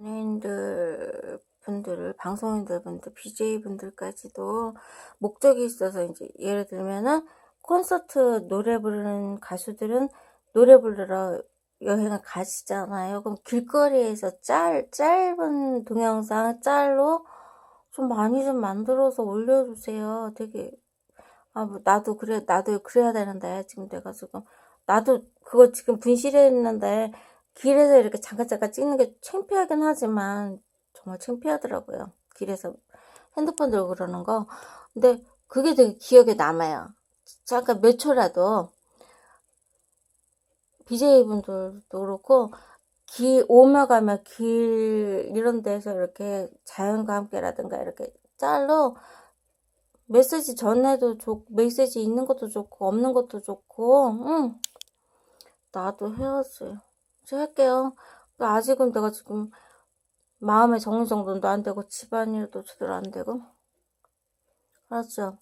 연예인들 분들을 방송인들 분들 BJ 분들까지도 목적이 있어서 이제 예를 들면은 콘서트 노래 부르는 가수들은 노래 부르러 여행을 가시잖아요. 그럼 길거리에서 짤 짧은 동영상 짤로 좀 많이 좀 만들어서 올려주세요. 되게 아, 뭐, 나도 그래, 나도 그래야 되는데, 지금 내가 지금, 나도 그거 지금 분실했는데, 길에서 이렇게 잠깐 잠깐 찍는 게 창피하긴 하지만, 정말 창피하더라고요. 길에서 핸드폰 들고 그러는 거. 근데 그게 되게 기억에 남아요. 잠깐 몇 초라도, BJ분들도 그렇고, 길, 오며 가며 길, 이런 데서 이렇게 자연과 함께라든가 이렇게 짤로 메시지 전해도 좋고, 메시지 있는 것도 좋고, 없는 것도 좋고, 응. 나도 해야지. 이제 할게요. 아직은 내가 지금 마음의 정리 정돈도 안 되고, 집안일도 제대로 안 되고. 알았죠?